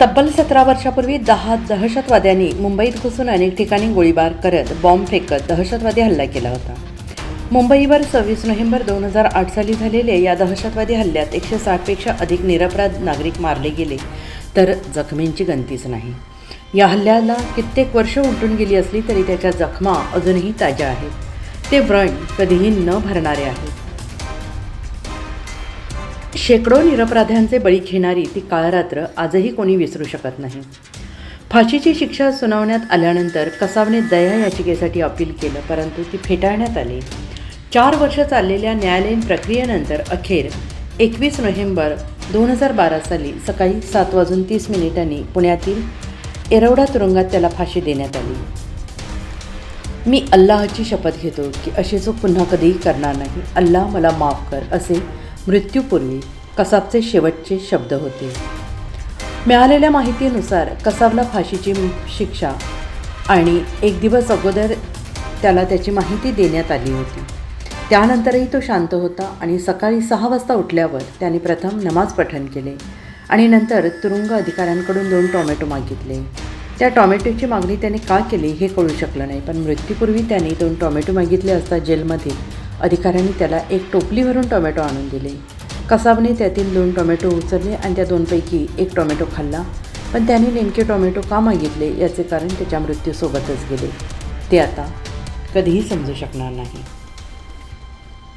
तब्बल सतरा वर्षापूर्वी दहा दहशतवाद्यांनी मुंबईत घुसून अनेक ठिकाणी गोळीबार करत बॉम्ब फेकत दहशतवादी हल्ला केला होता. मुंबईवर सव्वीस नोव्हेंबर दोन हजार आठ साली झालेल्या या दहशतवादी हल्ल्यात एकशे साठपेक्षा अधिक निरपराध नागरिक मारले गेले तर जखमींची गणतीच नाही. या हल्ल्याला कित्येक वर्ष उलटून गेली असली तरी त्याच्या जखमा अजूनही ताज्या आहेत. ते व्रण कधीही न भरणारे आहेत. शेकडो निरपराध्यांचे बळी घेणारी ती काळरात्र आजही कोणी विसरू शकत नाही. फाशीची शिक्षा सुनावण्यात आल्यानंतर कसावने दया याचिकेसाठी अपील केलं परंतु ती फेटाळण्यात आली. चार वर्ष चाललेल्या न्यायालयीन प्रक्रियेनंतर अखेर एकवीस नोव्हेंबर दोन हजार बारा साली सकाळी सात वाजून तीस मिनिटांनी पुण्यातील एरवडा तुरुंगात त्याला फाशी देण्यात आली. मी अल्लाहची शपथ घेतो की अशी चूक पुन्हा कधीही करणार नाही. अल्लाह मला माफ कर असे मृत्यूपूर्वी कसाबचे शेवटचे शब्द होते. मिळालेल्या माहितीनुसार कसाबला फाशीची शिक्षा आणि एक दिवस अगोदर त्याला त्याची माहिती देण्यात आली होती. त्यानंतरही तो शांत होता आणि सकाळी सहा वाजता उठल्यावर त्याने प्रथम नमाज पठण केले आणि नंतर तुरुंग अधिकाऱ्यांकडून दोन टोमॅटो मागितले. त्या टॉमॅटोची मागणी त्याने का केली हे कळू शकलं नाही पण मृत्यूपूर्वी त्याने दोन टोमॅटो मागितले असता जेलमधील अधिकाऱ्यांनी त्याला एक टोपलीवरून टोमॅटो आणून दिले. कसाबने त्यातील दोन टोमॅटो उचलले आणि त्या दोनपैकी एक टोमॅटो खाल्ला. पण त्याने नेमके टोमॅटो का मागितले याचे कारण त्याच्या मृत्यूसोबतच गेले. ते आता कधीही समजू शकणार नाही.